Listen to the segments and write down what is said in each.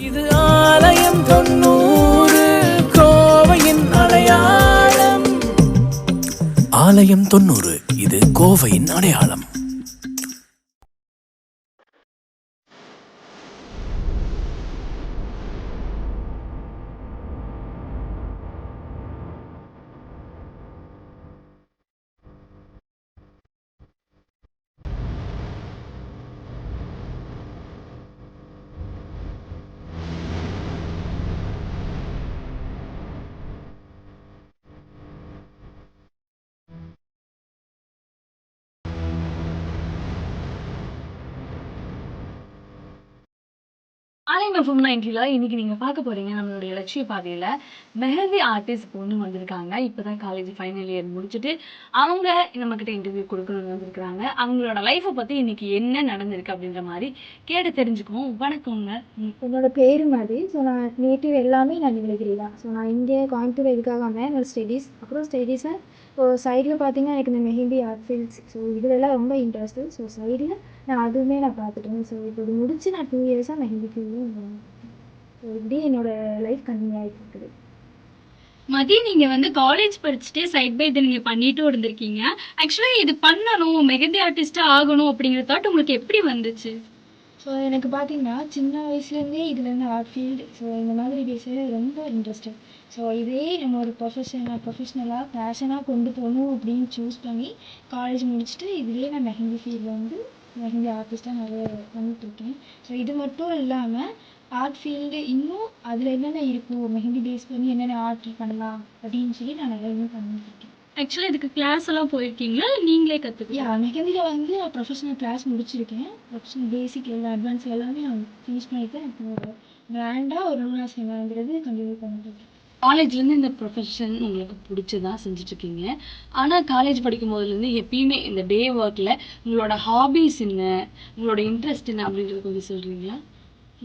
இது ஆலயம் தொண்ணூறு கோவையின் அடையாளம். ஆலயம் தொண்ணூறு இது கோவையின் அடையாளம். காலையில் ஃபோம் நைன்டியில் இன்றைக்கி நீங்கள் பார்க்க போகிறீங்க நம்மளுடைய லட்சிய பாதையில். மெஹந்தி ஆர்டிஸ்ட் பொண்ணு வந்திருக்காங்க. இப்போ தான் காலேஜ் ஃபைனல் இயர் முடிச்சுட்டு அவங்க நம்மக்கிட்ட இன்டர்வியூ கொடுக்கணும்னு வந்திருக்காங்க அவங்களோட லைஃப்பை பற்றி இன்னைக்கு என்ன நடந்திருக்கு அப்படின்ற மாதிரி கேட்டு தெரிஞ்சுக்குவோம். வணக்கங்க. என்னோட பேர் மாதிரி ஸோ நான் நேட்டிவ் எல்லாமே நான் நீலகிரி தான் ஸோ நான் இங்கே கோயம்புத்தூர் எதுக்காக வந்தேன். என்னோட ஸ்டடீஸ் அப்புறம் ஸ்டடீஸை ஸோ சைடில் பார்த்தீங்கன்னா எனக்கு இந்த மெஹந்தி ஆர்ட் ஃபீல்ட்ஸ் ஸோ இதுலெல்லாம் ரொம்ப இன்ட்ரெஸ்ட்டு ஸோ சைடில் நான் அதுவுமே நான் பார்த்துட்டேன். ஸோ இப்போ இது முடிச்சு நான் டூ இயர்ஸாக மெஹந்தி ஃபீல்டும் ஸோ இப்படி என்னோட லைஃப் கண்டினியூ ஆகிட்டு இருக்குது. மதி நீங்க வந்து காலேஜ் படிச்சுட்டு சைட் பை இதை நீங்க பண்ணிட்டும் இருந்திருக்கீங்க. ஆக்சுவலா இது பண்ணணும் மெஹந்தி ஆர்டிஸ்டா ஆகணும் அப்படிங்கிற தாட் உங்களுக்கு எப்படி வந்துச்சு? ஸோ எனக்கு பார்த்தீங்கன்னா சின்ன வயசுலேருந்தே இதுலேருந்து ஆர்ட் ஃபீல்டு ஸோ இந்த மாதிரி பேசுகிறது ரொம்ப இன்ட்ரெஸ்டட் ஸோ இதே நம்ம ஒரு ப்ரொஃபஷனாக ப்ரொஃபஷ்னலாக பேஷனாக கொண்டு போகணும் அப்படின்னு சூஸ் பண்ணி காலேஜ் முடிச்சுட்டு இதுலேயே நான் மெஹந்தி ஃபீல்டில் வந்து மெஹந்தி ஆர்டிஸ்ட்டாக நிறைய பண்ணிகிட்ருக்கேன் ஸோ இது மட்டும் இல்லாமல் ஆர்ட் ஃபீல்டு இன்னும் அதில் என்னென்ன இருக்கும் மெஹந்தி பேஸ் பண்ணி என்னென்ன ஆர்ட் பண்ணலாம்? அப்படின்னு சொல்லி நான் நிறைய இன்னும் பண்ணிகிட்ருக்கேன் ஆக்சுவலா இதுக்கு கிளாஸ் எல்லாம் போயிருக்கீங்களா? இல்ல நீங்களே கத்துக்கியா யா மெஹந்தியில் வந்து நான் ப்ரொஃபஷனல் கிளாஸ் முடிச்சிருக்கேன். ப்ரொஃபஷனல் பேசிக் எல்லாம் அட்வான்ஸ் எல்லாமே நான் ஃபினிஷ் பண்ணிட்டேன் இப்போ கிராண்டாக ஒரு நாள் செய்யணுங்கிறது கண்டினியூ பண்ணிட்டு காலேஜ்லேருந்து இந்த ப்ரொஃபஷன் உங்களுக்கு பிடிச்சதா செஞ்சுட்டு ஆனால் காலேஜ் படிக்கும் போதுலேருந்து எப்பயுமே இந்த டே ஒர்க்கில் உங்களோட ஹாபீஸ் என்ன? உங்களோட இன்ட்ரெஸ்ட் என்ன அப்படின்றத கொஞ்சம் சொல்கிறீங்களா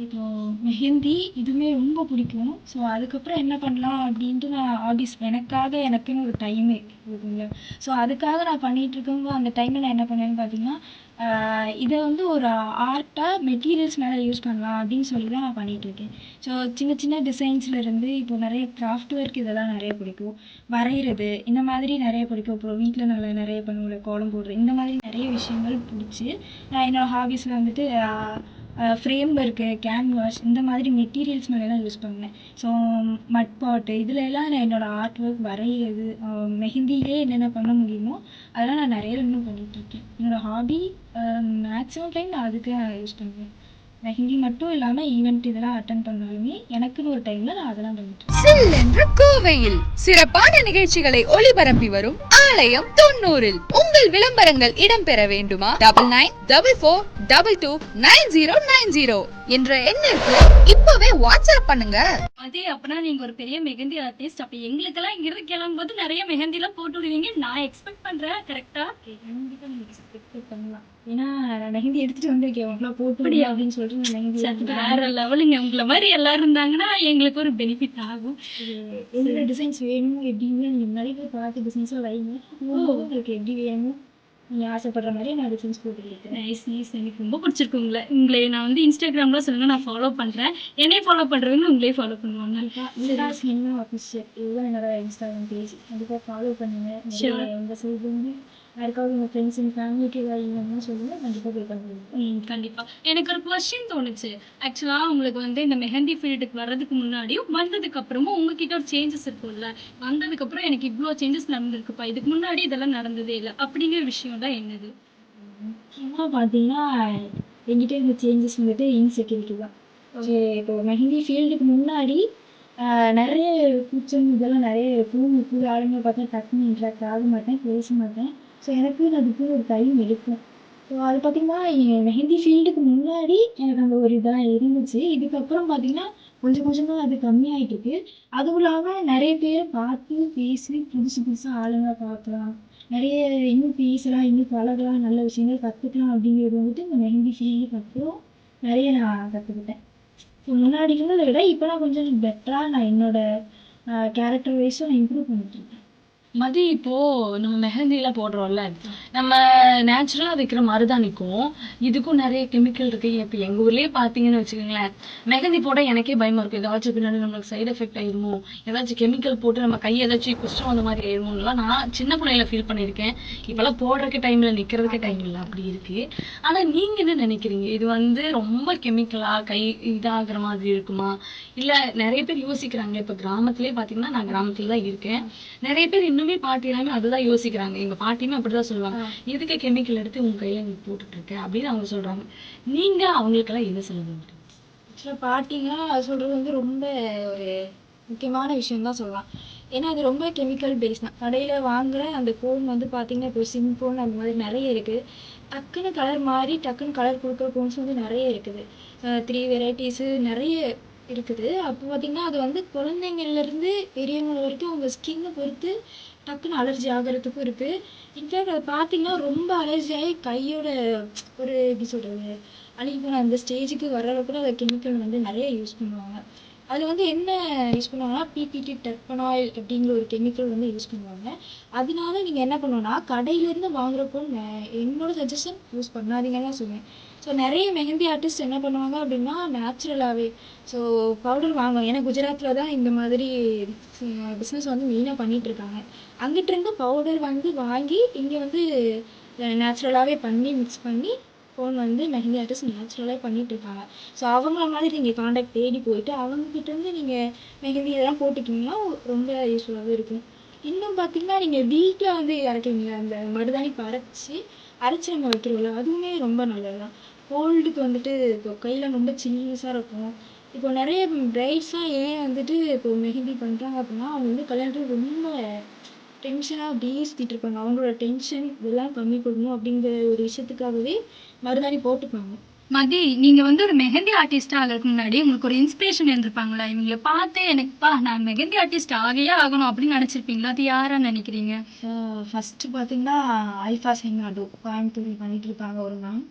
இப்போது மெஹந்தி இதுவுமே ரொம்ப பிடிக்கும். ஸோ அதுக்கப்புறம் என்ன பண்ணலாம் அப்படின்ட்டு நான் ஹாபிஸ் எனக்காக எனக்குன்னு ஒரு டைமே இருக்குங்களா ஸோ அதுக்காக நான் பண்ணிகிட்ருக்கும்போது அந்த டைமில் நான் என்ன பண்ணேன்னு பார்த்தீங்கன்னா இதை வந்து ஒரு ஆர்ட்டாக மெட்டீரியல்ஸ் மேலே யூஸ் பண்ணலாம் அப்படின்னு சொல்லி தான் நான் பண்ணிகிட்ருக்கேன் இருக்கேன். ஸோ சின்ன சின்ன டிசைன்ஸ்லேருந்து இப்போ நிறைய கிராஃப்ட் ஒர்க் இதெல்லாம் நிறைய பிடிக்கும். வரைகிறது இந்த மாதிரி நிறைய பிடிக்கும். அப்புறம் வீட்டில் நல்லா நிறைய பண்ணுவோம்ல கோலம் போடுறது இந்த மாதிரி நிறைய விஷயங்கள் பிடிச்சி நான் என்னோடய ஹாபிஸில் வந்துட்டு ஃப்ரேம் ஒர்க்கு கேன்வாஸ் இந்த மாதிரி மெட்டீரியல்ஸ் மேலெல்லாம் யூஸ் பண்ணேன் ஸோ மட் பாட்டு நான் என்னோடய ஆர்ட் ஒர்க் வரைகிறது ஆஹ் மெஹந்திலே என்னென்ன பண்ண முடியுமோ அதெல்லாம் நான் நிறைய இன்னும் பண்ணிகிட்ருக்கேன் என்னோடய ஹாபி மேக்ஸிமம் டைம் நான் அதுக்கு யூஸ் பண்ணுவேன். மெஹந்தி மட்டும் இல்லாமல் ஈவெண்ட் இதெல்லாம் அட்டன் பண்ணாலுமே எனக்குன்னு ஒரு டைமில் நான் அதெல்லாம் பண்ணிட்டு சில் கோவையில் சிறப்பான நிகழ்ச்சிகளை ஒளிபரப்பி வரும் ஆலயம் தொண்ணூறில் உங்கள் விளம்பரங்கள் இடம்பெற வேண்டுமா? Double nine double four double two nine zero nine zero என்ற எண்ணிற்கு இப்பவே வாட்ஸ்அப் பண்ணுங்க. அதே அப்பனா நீங்க ஒரு பெரிய மெஹந்தி ஆர்டிஸ்ட் அப்ப எங்களுக்கெல்லாம் இங்கிருந்து கிளம்பும்போது நிறைய மெஹந்தி எல்லாம் போட்டு விடுவீங்க. நான் எக்ஸ்பெக்ட் பண்றேன் கரெக்டா கண்டிப்பாக நீங்கள் எக்ஸ்பெக்ட் பண்ணலாம். ஏன்னா நான் மெஹந்தி எடுத்துகிட்டு வந்திருக்கேன் உங்களாம் போட்டு அப்படின்னு சொல்லிட்டு மெஹந்தி எடுத்துட்டு வேற லெவலுங்க உங்களை மாதிரி எல்லாரும் இருந்தாங்கன்னா எங்களுக்கு ஒரு பெனிஃபிட் ஆகும். எந்த டிசைன்ஸ் வேணும்? எப்படின்னு நிறைய பேர் பார்த்து டிசைன்ஸாக வைங்க. உங்களுக்கு எப்படி வேணும்? நீங்கள் ஆசைப்படுற மாதிரி நான் டிசைன்ஸ் போட்டுருக்கேன் நைஸ் நைஸ் எனக்கு ரொம்ப பிடிச்சிருக்கு உங்களை. உங்களை நான் வந்து இன்ஸ்டாகிராம்ல சொல்லுங்க நான் ஃபாலோ பண்றேன். என்னை ஃபாலோ பண்றவங்க உங்களே ஃபாலோ பண்ணுவாங்க. சின்ன ஆஃபீஸர் இதுதான் என்னோட இன்ஸ்டாகிராம் பேஜ் கண்டிப்பாக ஃபாலோ பண்ணுங்க. Sure. நிறைய எங்கள் சைடு வந்து யாருக்காவது உங்கள் ஃப்ரெண்ட்ஸ் அண்ட் ஃபேமிலிக்கு ஏதாவது இல்லைன்னா சொல்லுங்கள் கண்டிப்பாக போய் பண்ணுங்க ம் கண்டிப்பா. எனக்கு ஒரு கொஸ்டின் தோணுச்சு. ஆக்சுவலா உங்களுக்கு வந்து இந்த மெஹந்தி ஃபீல்டுக்கு வர்றதுக்கு முன்னாடியும் வந்ததுக்கு அப்புறமும் உங்ககிட்ட ஒரு சேஞ்சஸ் இருக்கும்ல. வந்ததுக்கு அப்புறம் எனக்கு இவ்வளோ சேஞ்சஸ் நடந்திருக்குப்பா. இதுக்கு முன்னாடி இதெல்லாம் நடந்ததே இல்லை. அப்படிங்கிற விஷயம் தான் என்னது? முக்கியமாக பார்த்தீங்கன்னா என்கிட்ட இந்த சேஞ்சஸ் வந்துட்டு இன்செக்யூரிட்டி தான். சரி இப்போ மெஹந்தி ஃபீல்டுக்கு முன்னாடி நிறைய கூச்சம் இதெல்லாம் நிறைய இருக்கும் புது ஆளுங்க பார்த்தா டக்குன்னு இன்ட்ராக்ட் ஆக மாட்டேன் பேச மாட்டேன். ஸோ எனக்கு அதுக்கு ஒரு டைம் எடுக்கும் ஸோ அது பார்த்தீங்கன்னா என் மெஹந்தி ஃபீல்டுக்கு முன்னாடி எனக்கு அந்த ஒரு இதாக இருந்துச்சு. இதுக்கப்புறம் பார்த்தீங்கன்னா கொஞ்சம் கொஞ்சமாக அது கம்மியாயிட்டு இருக்கு அதுவும் இல்லாமல் நிறைய பேர் பார்த்து பேசி புதுசு புதுசாக ஆளுங்க பார்க்கலாம். நிறைய இன்னும் பேசலாம் இன்னும் பழகலாம் நல்ல விஷயங்கள் கற்றுக்கலாம் அப்படிங்கிறது வந்துட்டு இந்த மெஹந்தி ஃபீல்டுக்கு அப்புறம் நிறைய நான் கற்றுக்கிட்டேன் ஸோ முன்னாடி இருந்ததை விட இப்போ நான் கொஞ்சம் பெட்டராக நான் என்னோடய கேரக்டர் வைஸும் நான் இம்ப்ரூவ் பண்ணிட்டுருக்கேன் மதி இப்போ நம்ம மெஹந்திலாம் போடுறோம்ல நம்ம நேச்சுரலாக வைக்கிற மருதாணிக்கும் இதுக்கும் நிறைய கெமிக்கல் இருக்கு. இப்போ எங்கள் ஊர்லேயே பார்த்தீங்கன்னு வச்சுக்கோங்களேன் மெஹந்தி போட எனக்கே பயமாக இருக்கும். ஏதாச்சும் பின்னாடி நம்மளுக்கு சைடு எஃபெக்ட் ஆயிருமோ? ஏதாச்சும் கெமிக்கல் போட்டு நம்ம கை ஏதாச்சும் குஷ்டம் அந்த மாதிரி ஆயிருமோலாம் நான் சின்ன பிள்ளையில ஃபீல் பண்ணியிருக்கேன். இப்பெல்லாம் போடுறதுக்கு டைமில் நிற்கிறதுக்கு டைம் இல்லை. அப்படி இருக்கு. ஆனால் நீங்கள் என்ன நினைக்கிறீங்க? இது வந்து ரொம்ப கெமிக்கலாக கை இதாகிற மாதிரி இருக்குமா? இல்லை நிறைய பேர் யோசிக்கிறாங்க. இப்போ கிராமத்திலே பார்த்தீங்கன்னா நான் கிராமத்தில் தான் இருக்கேன். நிறைய பேர் இன்னும் பாட்டி எல்லாமே அதுதான் யோசிக்கிறாங்க. எங்க பாட்டியுமே அப்படிதான் சொல்லுவாங்க. எதுக்கு கெமிக்கல் எடுத்து உங்க கையில நீ போட்டுட்டு இருக்க? அப்படின்னு அவங்க சொல்றாங்க. நீங்க அவங்களுக்கெல்லாம் என்ன சொல்லுவீங்க ஆக்சுவலாக பாட்டிங்க சொல்கிறது வந்து ரொம்ப ஒரு முக்கியமான விஷயம் தான் சொல்லலாம். ஏன்னா அது ரொம்ப கெமிக்கல் பேஸ் தான். கடையில் வாங்குற அந்த கோன் வந்து பார்த்தீங்கன்னா இப்போ சிம் கோன் அந்த மாதிரி நிறைய இருக்குது டக்குன்னு கலர் மாறி டக்குன்னு கலர் கொடுக்குற கோன்ஸ் வந்து நிறைய இருக்குது. த்ரீ வெரைட்டிஸு நிறைய இருக்குது. அப்போ பார்த்தீங்கன்னா அது வந்து குழந்தைங்கள்லேருந்து பெரியவங்க வரைக்கும் அவங்க ஸ்கின்னை பொறுத்து டக்குன்னு அலர்ஜி ஆகிறதுக்கும் இருக்குது இன்ஃபேக்ட் அதை பார்த்தீங்கன்னா ரொம்ப அலர்ஜி ஆகி கையோட ஒரு எப்படி சொல்கிறது அழுகி போன அந்த ஸ்டேஜுக்கு வர கூட அந்த கெமிக்கல் வந்து நிறைய யூஸ் பண்ணுவாங்க. அதில் வந்து என்ன யூஸ் பண்ணுவாங்கன்னா பிபிடி டெர்பனாயில் அப்படிங்கிற ஒரு கெமிக்கல் வந்து யூஸ் பண்ணுவாங்க. அதனால நீங்கள் என்ன பண்ணணும்னா கடையிலேருந்து வாங்குறப்போ என்னோடய என்னோட சஜஷன் யூஸ் பண்ணாதீங்கன்னு தான் சொல்லுவேன். ஸோ நிறைய மெஹந்தி ஆர்டிஸ்ட் என்ன பண்ணுவாங்க அப்படின்னா நேச்சுரலாகவே ஸோ பவுடர் வாங்குவாங்க ஏன்னா குஜராத்தில் தான் இந்த மாதிரி பிஸ்னஸ் வந்து மெயினாக பண்ணிகிட்ருக்காங்க அங்கிட்டிருந்து பவுடர் வந்து வாங்கி இங்கே வந்து நேச்சுரலாகவே பண்ணி மிக்ஸ் பண்ணி ஃபோன் வந்து மெஹந்தி ஆர்டிஸ்ட் நேச்சுரலாகவே பண்ணிகிட்ருக்காங்க ஸோ அவங்கள மாதிரி நீங்கள் காண்டாக்ட் தேடி போயிட்டு அவங்கக்கிட்டேருந்து நீங்கள் மெஹந்தி இதெல்லாம் போட்டுக்கிங்கன்னா ரொம்ப யூஸ்ஃபுல்லாகவே இருக்கும். இன்னும் பார்த்தீங்கன்னா நீங்கள் வீட்டில் வந்து இறக்குவீங்க அந்த மருதாணி இப்போ அரைச்சி அரைச்சி நம்ம வைக்கிறோம்ல அதுவுமே ரொம்ப நல்லது தான் கோல்டுக்கு வந்துட்டு இப்போ கையில் ரொம்ப சில்னஸாக இருக்கும். இப்போ நிறைய பிரைட்ஸ்லாம் ஏன் வந்துட்டு இப்போ மெஹந்தி பண்ணுறாங்க அப்படின்னா அவங்க வந்து கல்யாணத்துக்கு ரொம்ப டென்ஷனாக அப்படியே சுற்றிட்டு இருப்பாங்க. அவங்களோட டென்ஷன் இதெல்லாம் கம்மி பண்ணணும் அப்படிங்கிற ஒரு விஷயத்துக்காகவே மருதாணி போட்டுப்பாங்க. மதி நீங்க வந்து ஒரு மெஹந்தி ஆர்டிஸ்ட் ஆகிறதுக்கு முன்னாடி உங்களுக்கு ஒரு இன்ஸ்பிரேஷன் இருந்திருப்பாங்களா? இவங்கள பார்த்து எனக்குப்பா நான் மெஹந்தி ஆர்டிஸ்ட் ஆகையே ஆகணும் அப்படின்னு நினைச்சிருப்பீங்களா? அது யாரா நினைக்கிறீங்க? ஃபஸ்ட்டு பார்த்தீங்கன்னா ஐஃபா சிங் அது கோயம்புத்தூர் பண்ணிட்டு இருக்காங்க ஒரு மேம்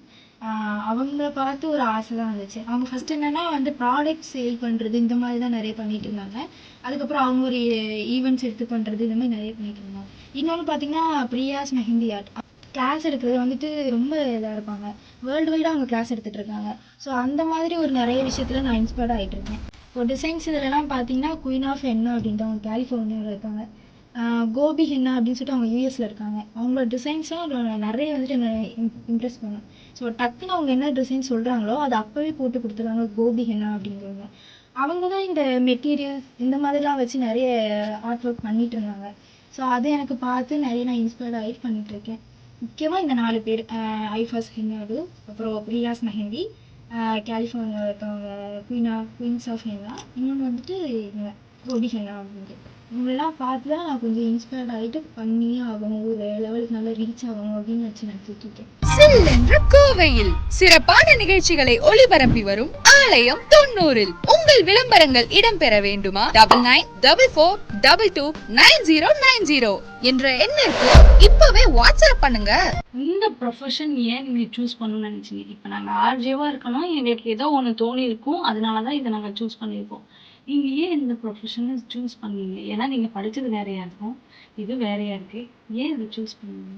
அவங்கள பார்த்து ஒரு ஆசை தான் இருந்துச்சு அவங்க ஃபஸ்ட்டு என்னன்னா வந்து ப்ராடக்ட் சேல் பண்ணுறது இந்த மாதிரி தான் நிறைய பண்ணிட்டு இருந்தாங்க. அதுக்கப்புறம் அவங்க ஒரு ஈவெண்ட்ஸ் எடுத்து பண்ணுறது இந்த மாதிரி நிறைய பண்ணிட்டு இருந்தாங்க. இன்னொன்று பார்த்தீங்கன்னா பிரியாஸ் மெஹந்தி ஆர்ட் கிளாஸ் எடுக்கிறது வந்துட்டு ரொம்ப இதாக இருப்பாங்க. வேர்ல்டு வைடாக அவங்க கிளாஸ் எடுத்துகிட்டு இருக்காங்க. ஸோ அந்த மாதிரி ஒரு நிறைய விஷயத்தில் நான் இன்ஸ்பயர்ட் ஆகிட்டு இருக்கேன். இப்போ டிசைன்ஸ் இதுலலாம் பார்த்தீங்கன்னா குயின் ஆஃப் என்ன அப்படின்ட்டு அவங்க கேலிஃபோர்னியாவில் இருக்காங்க கோபி ஹென்னா அப்படின்னு சொல்லிட்டு அவங்க யூஎஸ்ல இருக்காங்க. அவங்களோட டிசைன்ஸ்லாம் நிறைய வந்துட்டு என்னை இம்ப்ரெஸ் பண்ணும். ஸோ டக்குன்னு அவங்க என்ன டிசைன் சொல்கிறாங்களோ அதை அப்போவே போட்டு கொடுத்துருக்காங்க கோபி ஹென்னா அப்படிங்கிறவங்க. அவங்க தான் இந்த மெட்டீரியல்ஸ் இந்த மாதிரிலாம் வச்சு நிறைய ஆர்ட் ஒர்க் பண்ணிட்டு இருந்தாங்க. ஸோ அதை எனக்கு பார்த்து நிறைய நான் இன்ஸ்பயர்ட் ஆகி பண்ணிட்டு இருக்கேன். முக்கியமாக இந்த நாலு பேர் ஐஃபாஸ் ஹென்னாடு அப்புறம் பிரியாஸ் மெஹந்தி கலிஃபோர்னியாவில் இருக்கவங்க குயினா குயின்ஸ் ஆஃப் ஹென்னா இன்னொன்று வந்துட்டு இவங்க. அப்படின்ட்டு இவங்களெல்லாம் பார்த்து தான் நான் கொஞ்சம் இன்ஸ்பயர்ட் ஆகிட்டு பண்ணியே ஆகணும். ஒரு லெவலுக்கு நல்லா ரீச் ஆகணும் அப்படின்னு வச்சு நினச்சிட்டு இருக்கேன் சில்லென்ற கோவையில் சிறப்பான நிகழ்ச்சிகளை ஒளிபரப்பி வரும் ஆலயம் தொண்ணூறில். உங்கள் விளம்பரங்கள் இடம்பெற வேண்டுமா? Double nine double four double two nine zero nine zero என்ற எண்ணிற்கு இப்பவே வாட்ஸ்அப் பண்ணுங்க. இந்த ப்ரொஃபஷன் ஏன் நீங்க சூஸ் பண்ணணும்னு நினைச்சீங்க? இப்போ நாங்க ஆர்ஜேவா இருக்கணும் எங்களுக்கு ஏதோ ஒண்ணு தோணி இருக்கும் அதனால தான் இதை நாங்க சூஸ் பண்ணியிருக்கோம். நீங்கள் ஏன் இந்த ப்ரொஃபஷனை சூஸ் பண்ணீங்க? ஏன்னா நீங்கள் படித்தது வேறையாக இருக்கும். இது வேறையாக இருக்குது ஏன் இதை சூஸ் பண்ணீங்க?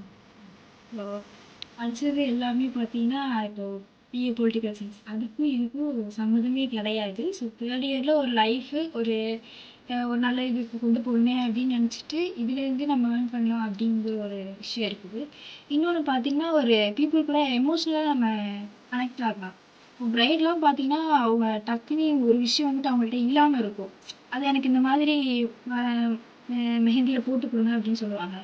படித்தது எல்லாமே பார்த்தீங்கன்னா இப்போ பிஏ பொலிட்டிக்கல் சயின்ஸ் அதுக்கும் இதுக்கும் ஒரு சம்மந்தமே கிடையாது. ஸோ தேர்ட் இயரில் ஒரு லைஃபு ஒரு ஒரு நல்ல இதுக்கு கொண்டு போகணுமே அப்படின்னு நினச்சிட்டு இதுலேருந்து நம்ம ஏர்ன் பண்ணலாம் அப்படிங்கிற ஒரு விஷயம் இருக்குது. இன்னொன்று பார்த்தீங்கன்னா ஒரு பீப்புள் கூட எமோஷ்னலாக நம்ம கனெக்ட் ஆகலாம். பிரைட்லாம் பார்த்தீங்கன்னா அவங்க டக்குன்னு ஒரு விஷயம் வந்துட்டு அவங்கள்ட்ட இல்லாமல் இருக்கும். அது எனக்கு இந்த மாதிரி மெஹந்தியில் போட்டு கொடுங்க அப்படின்னு சொல்லுவாங்க.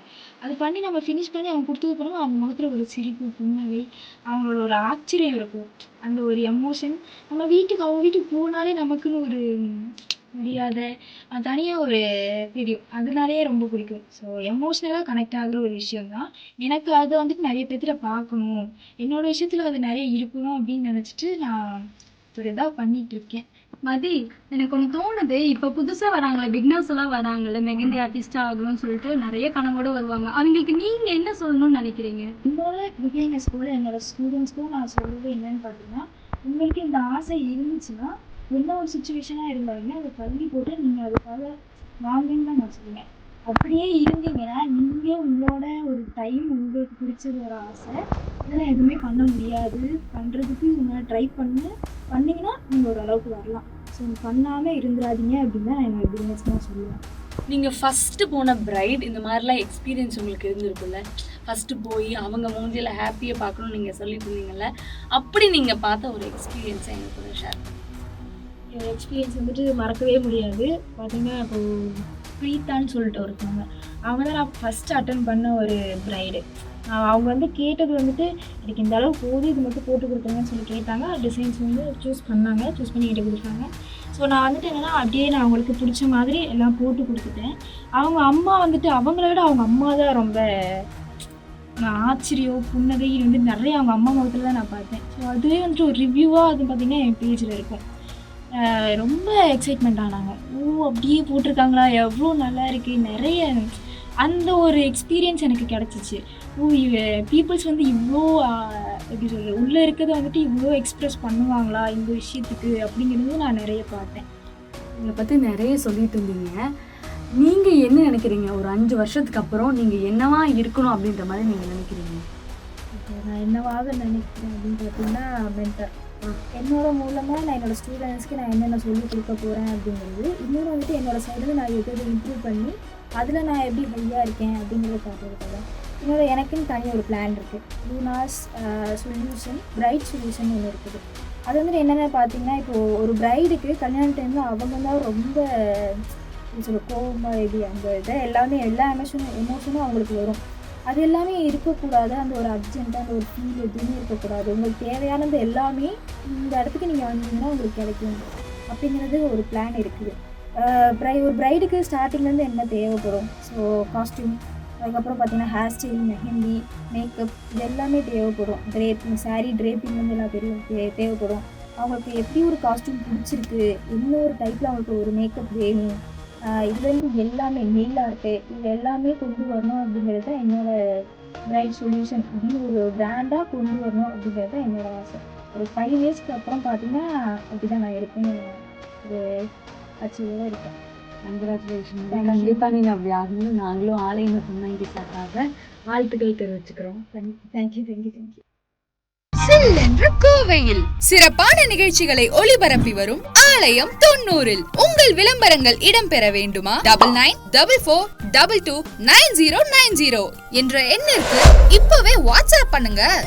அது பண்ணி நம்ம ஃபினிஷ் பண்ணி அவங்க கொடுத்தது பிறகு அவங்க முகத்தில் ஒரு சிரிப்பு புன்னகை அவங்களோட ஒரு ஆச்சரியம் இருக்கும். அந்த ஒரு எமோஷன் நம்ம வீட்டுக்கு அவங்க வீட்டுக்கு போனாலே நமக்குன்னு ஒரு மரியாதை அது தனியாக ஒரு தெரியும் அதனாலேயே ரொம்ப பிடிக்கும். ஸோ எமோஷ்னலாக கனெக்ட் ஆகுற ஒரு விஷயம் தான் எனக்கு அது வந்துட்டு நிறைய பேர்த்துல பார்க்கணும். என்னோட விஷயத்துல அது நிறைய இருக்கணும் அப்படின்னு நினச்சிட்டு நான் ஒரு இதாக பண்ணிட்டு இருக்கேன். மதி எனக்கு ஒன்று தோணுது. இப்போ புதுசா வராங்களே பிக்னர்ஸ் எல்லாம் வராங்கல்ல மெஹந்தி ஆர்டிஸ்ட் ஆகணும்னு சொல்லிட்டு நிறைய கனவோட வருவாங்க. அவங்களுக்கு நீங்க என்ன சொல்லணும்னு நினைக்கிறீங்க? என்னோட பிகினர்ஸ் கூட என்னோட ஸ்டூடெண்ட்ஸ்க்கும் நான் சொல்றது என்னன்னு பார்த்தீங்கன்னா உங்களுக்கு இந்த ஆசை இருந்துச்சுன்னா என்ன ஒரு சுச்சுவேஷனாக இருந்தாலுமே அதை தள்ளி போட்டு நீங்கள் அதுக்காக வாங்கன்னு தான் நான் சொல்லுவேன். அப்படியே இருந்தீங்கன்னா நீங்கள் உங்களோட ஒரு டைம் உங்களுக்கு பிடிச்சது ஒரு ஆசை இதெல்லாம் எதுவுமே பண்ண முடியாது. பண்ணுறதுக்கு நீங்கள் ட்ரை பண்ணு. பண்ணிங்கன்னா நீங்கள் ஒரு அளவுக்கு வரலாம். ஸோ பண்ணாமல் இருந்துடாதீங்க அப்படின்னு தான் நான் என்னோட பிஸ்னஸ் சொல்லுவேன். நீங்கள் ஃபஸ்ட்டு போன பிரைட் இந்த மாதிரிலாம் எக்ஸ்பீரியன்ஸ் உங்களுக்கு இருந்திருக்குல்ல ஃபஸ்ட்டு போய் அவங்க மூஞ்சியில் ஹாப்பியை பார்க்கணும்னு நீங்கள் சொல்லிட்டு இருந்தீங்கல்ல? அப்படி நீங்கள் பார்த்த ஒரு எக்ஸ்பீரியன்ஸை எனக்கு கூட ஷேர் பண்ணுங்கள் எக்ஸ்பீரியன்ஸ் வந்துட்டு மறக்கவே முடியாது. பார்த்தீங்கன்னா இப்போ ப்ரீத்தான்னு சொல்லிட்டு ஒருத்தவங்க அவங்க தான் நான் ஃபஸ்ட்டு அட்டன் பண்ண ஒரு ப்ரைடு அவங்க வந்து கேட்டது வந்துட்டு எனக்கு இந்த அளவு போதும் இது மட்டும் போட்டு கொடுத்துருங்கன்னு சொல்லி கேட்டாங்க. டிசைன்ஸ் வந்து சூஸ் பண்ணாங்க சூஸ் பண்ணி என்கிட்ட கொடுத்தாங்க. ஸோ நான் வந்துட்டு என்னென்னா அப்படியே நான் அவங்களுக்கு பிடிச்ச மாதிரி எல்லாம் போட்டு கொடுத்துட்டேன். அவங்க அம்மா வந்துட்டு அவங்கள விட அவங்க அம்மா தான் ரொம்ப ஆச்சரியம் புன்னகை வந்து நிறைய அவங்க அம்மா முகத்தில் தான் நான் பார்த்தேன். ஸோ அதுவே வந்துட்டு ஒரு ரிவ்யூவாக அது பார்த்திங்கன்னா என் பேஜில் இருக்கும். ரொம்ப எக்ஸைட்மெண்ட் ஆனாங்க. ஓ அப்படியே போட்டிருக்காங்களா? எவ்வளோ நல்லா இருக்கு. நிறைய அந்த ஒரு எக்ஸ்பீரியன்ஸ் எனக்கு கிடச்சிச்சு. ஓ பீப்புள்ஸ் வந்து இவ்வளோ எப்படி சொல்கிறது உள்ளே இருக்கிறத வந்துட்டு இவ்வளோ எக்ஸ்ப்ரெஸ் பண்ணுவாங்களா இந்த விஷயத்துக்கு அப்படிங்கிறது நான் நிறைய பார்த்தேன். இதை பற்றி நிறைய சொல்லிட்டு இருந்தீங்க. நீங்கள் என்ன நினைக்கிறீங்க? ஒரு அஞ்சு வருஷத்துக்கு அப்புறம் நீங்கள் என்னவா இருக்கணும் அப்படின்ற மாதிரி நீங்கள் நினைக்கிறீங்க? நான் என்னவாக நினைக்கிறேன் அப்படின்னு பார்த்தீங்கன்னா மென்டர் என்னோட மூலமாக நான் என்னோட ஸ்டூடெண்ட்ஸ்க்கு நான் என்னென்ன சொல்லி கொடுக்க போகிறேன் அப்படிங்கிறது இன்னொரு வந்துட்டு என்னோட சைடில் நான் எது எது இம்ப்ரூவ் பண்ணி அதில் நான் எப்படி ஹையாக இருக்கேன் அப்படிங்கிறத காட்டுறதுக்காக. இன்னொரு எனக்குன்னு தனி ஒரு பிளான் இருக்குது லூனாஸ் சொல்யூஷன் பிரைட் சொல்யூஷன் ஒன்று இருக்குது. அது வந்துட்டு என்னென்ன பார்த்தீங்கன்னா இப்போது ஒரு பிரைடுக்கு கல்யாண டைமில் அவங்க தான் ரொம்ப சொல்ல கோபமாக எப்படி அந்த இதை எல்லாமே எல்லா எமோஷனும் எமோஷனும் அவங்களுக்கு வரும். அது எல்லாமே இருக்கக்கூடாது. அந்த ஒரு அர்ஜென்ட்டாக அந்த ஒரு ஃபீல் எதுவுமே இருக்கக்கூடாது. உங்களுக்கு தேவையானது எல்லாமே இந்த இடத்துக்கு நீங்கள் வந்தீங்கன்னா உங்களுக்கு கிடைக்கும். அப்படிங்கிறது ஒரு பிளான் இருக்குது. ப்ரை ஒரு ப்ரைடுக்கு ஸ்டார்டிங்லேருந்து என்ன தேவைப்படும்? ஸோ காஸ்டியூம் அதுக்கப்புறம் பார்த்தீங்கன்னா ஹேர் ஸ்டைல் மெஹந்தி மேக்கப் இது எல்லாமே தேவைப்படும். ட்ரேப் சாரீ ட்ரேப்பிங் வந்து எல்லாம் தெரியும் தே- தேவைப்படும். அவங்களுக்கு எப்படி ஒரு காஸ்டியூம் பிடிச்சிருக்கு? என்ன ஒரு டைப்பில் அவங்களுக்கு ஒரு மேக்கப் வேணும்? இதுலேருந்து எல்லாமே நெயில் ஆர்ட்டு இது எல்லாமே கொண்டு வரணும் அப்படிங்கிறது தான் என்னோட பிரைட் சொல்யூஷன் அப்படின்னு ஒரு பிராண்டாக கொண்டு வரணும் அப்படிங்கிறது தான் என்னோட ஆசை. ஒரு ஃபைவ் இயர்ஸ்க்கு அப்புறம் பார்த்தீங்கன்னா அப்படி தான் நான் இருப்பேன்னு ஒரு அச்சீவாக இருக்கேன். கங்க்ராச்சுலேஷன் கண்டிப்பாக நீங்கள் அப்படி ஆகணும் நாங்களும் ஆலயம் சொன்னாங்க சார்பாக வாழ்த்துக்கள் தெரிவிச்சுக்கிறோம். தேங்க்யூ தேங்க்யூ தேங்க்யூ சில்லென்ற கோவையில். சிறப்பான நிகழ்ச்சிகளை ஒளிபரப்பி வரும் ஆலயம் தொண்ணூறில். உங்கள் விளம்பரங்கள் இடம்பெற வேண்டுமா? Double nine double four double two nine zero nine zero என்ற எண்ணிற்கு இப்பவே வாட்ஸ்அப் பண்ணுங்க.